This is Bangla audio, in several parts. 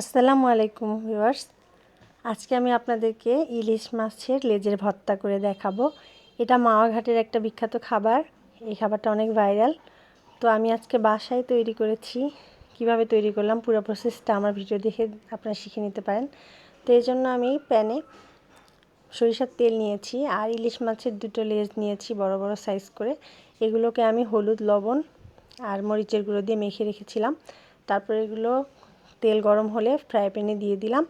আসসালামু আলাইকুম ভিউয়ার্স। আজকে আমি আপনাদেরকে ইলিশ মাছের লেজের ভর্তা করে দেখাবো। এটা মাওয়াঘাটের একটা বিখ্যাত খাবার। এই খাবারটা অনেক ভাইরাল। তো আমি আজকে বাসায় তৈরি করেছি। কীভাবে তৈরি করলাম পুরো প্রসেসটা আমার ভিডিও দেখে আপনারা শিখে নিতে পারেন। তো এই জন্য আমি প্যানে সরিষার তেল নিয়েছি আর ইলিশ মাছের দুটো লেজ নিয়েছি বড় বড় সাইজ করে। এগুলোকে আমি হলুদ, লবণ আর মরিচের গুঁড়ো দিয়ে মেখে রেখেছিলাম। তারপর এগুলো তেল গরম হলে ফ্রাই প্যানে দিয়ে দিলাম।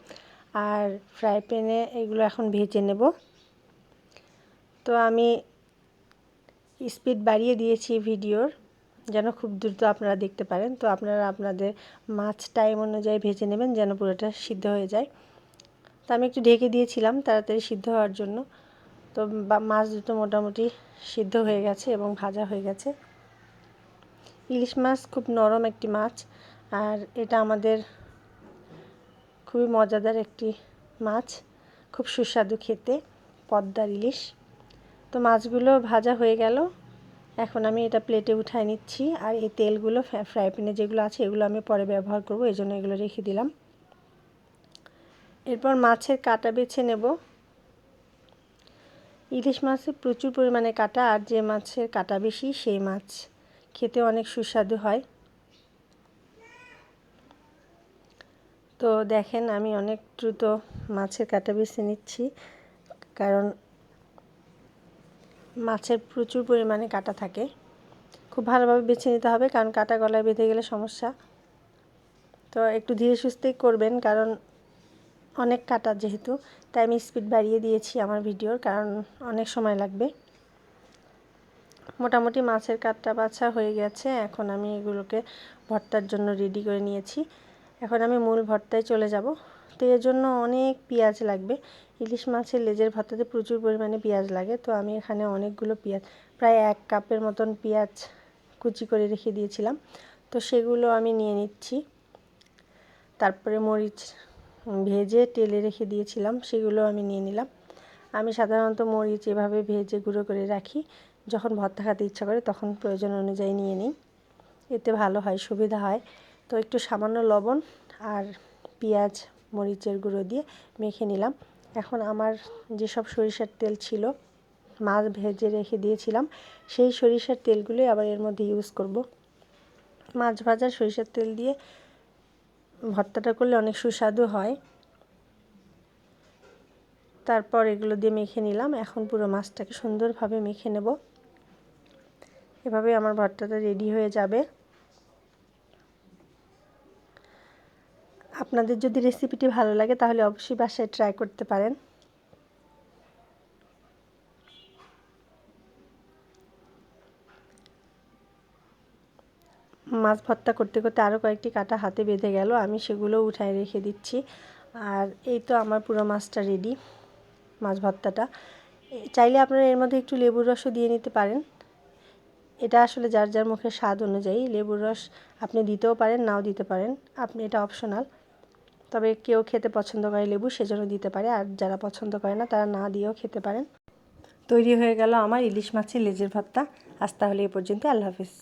আর ফ্রাই প্যানে এগুলো এখন ভেজে নেব। তো আমি স্পিড বাড়িয়ে দিয়েছি ভিডিওর, যেন খুব দ্রুত আপনারা দেখতে পারেন। তো আপনারা আপনাদের মাছ টাইম অনুযায়ী ভেজে নেবেন, যেন পুরোটা সিদ্ধ হয়ে যায়। তো আমি একটু ঢেকে দিয়েছিলাম তাড়াতাড়ি সিদ্ধ হওয়ার জন্য। তো মাছ দুটো মোটামুটি সিদ্ধ হয়ে গেছে এবং ভাজা হয়ে গেছে। ইলিশ মাছ খুব নরম একটি মাছ, আর এটা আমাদের খুবই মজাদার একটি মাছ, খুব সুস্বাদু খেতে, পদ্মার ইলিশ। তো মাছগুলো ভাজা হয়ে গেল। এখন আমি এটা প্লেটে উঠায় নিচ্ছি আর এই তেলগুলো ফ্রাই প্যানে যেগুলো আছে এগুলো আমি পরে ব্যবহার করব, এই জন্য এগুলো রেখে দিলাম। এরপর মাছের কাটা বেছে নেব। ইলিশ মাছে প্রচুর পরিমাণে কাটা, আর যে মাছের কাটা বেশি সেই মাছ খেতে অনেক সুস্বাদু হয়। তো দেখেন, আমি অনেক দ্রুত মাছের কাটা বেছে নিচ্ছি, কারণ মাছের প্রচুর পরিমাণে কাটা থাকে। খুব ভালোভাবে বেছে নিতে হবে, কারণ কাটা গলায় বেঁধে গেলে সমস্যা। তো একটু ধীরে সুস্থেই করবেন, কারণ অনেক কাটা যেহেতু, তাই আমি স্পিড বাড়িয়ে দিয়েছি আমার ভিডিওর, কারণ অনেক সময় লাগবে। মোটামুটি মাছের কাটটা বাছা হয়ে গেছে, এখন আমি এগুলোকে ভর্তার জন্য রেডি করে নিয়েছি। এখন আমি মূল ভর্তায় চলে যাব। তো এর জন্য অনেক পেঁয়াজ লাগবে। ইলিশ মাছের লেজের ভর্তাতে প্রচুর পরিমাণে পেঁয়াজ লাগে। তো আমি এখানে অনেকগুলো পেঁয়াজ, প্রায় এক কাপের মতন পেঁয়াজ কুচি করে রেখে দিয়েছিলাম। তো সেগুলো আমি নিয়ে নিচ্ছি। তারপরে মরিচ ভেজে তেলে রেখে দিয়েছিলাম, সেগুলো আমি নিয়ে নিলাম। আমি সাধারণত মরিচ এভাবে ভেজে গুঁড়ো করে রাখি। যখন ভর্তা খাতে ইচ্ছা করে, তখন প্রয়োজন অনুযায়ী নিয়ে নিই। এতে ভালো হয়, সুবিধা হয়। তো একটু সামান্য লবণ আর পেঁয়াজ, মরিচের গুঁড়ো দিয়ে মেখে নিলাম। এখন আমার যেসব সরিষার তেল ছিল, মাছ ভেজে রেখে দিয়েছিলাম, সেই সরিষার তেলগুলোই আবার এর মধ্যে ইউজ করব। মাছ ভাজা সরিষার তেল দিয়ে ভর্তাটা করলে অনেক সুস্বাদু হয়। তারপর এগুলো দিয়ে মেখে নিলাম। এখন পুরো মাছটাকে সুন্দরভাবে মেখে নেব। এভাবে আমার ভর্তাটা রেডি হয়ে যাবে। আপনাদের যদি রেসিপিটি ভালো লাগে, তাহলে অবশ্যই বাসায় ট্রাই করতে পারেন। মাছ ভর্তা করতে করতে আরও কয়েকটি কাটা হাতে বেঁধে গেল, আমি সেগুলো উঠায় রেখে দিচ্ছি। আর এই তো আমার পুরো মাছটা রেডি মাছ ভর্তাটা। চাইলে আপনারা এর মধ্যে একটু লেবুর রসও দিয়ে নিতে পারেন। এটা আসলে যার যার মুখের স্বাদ অনুযায়ী লেবুর রস আপনি দিতেও পারেন, নাও দিতে পারেন। আপনি এটা অপশনাল তবে কেউ খেতে পছন্দ করে লেবু সেজন্য দিতে পারে, আর যারা পছন্দ করে না তারা না দিয়েও খেতে পারেন। তৈরি হয়ে গেল আমার ইলিশ মাছের লেজের ভর্তা। আজ তাহলে এ পর্যন্ত আল্লাহ হাফিজ।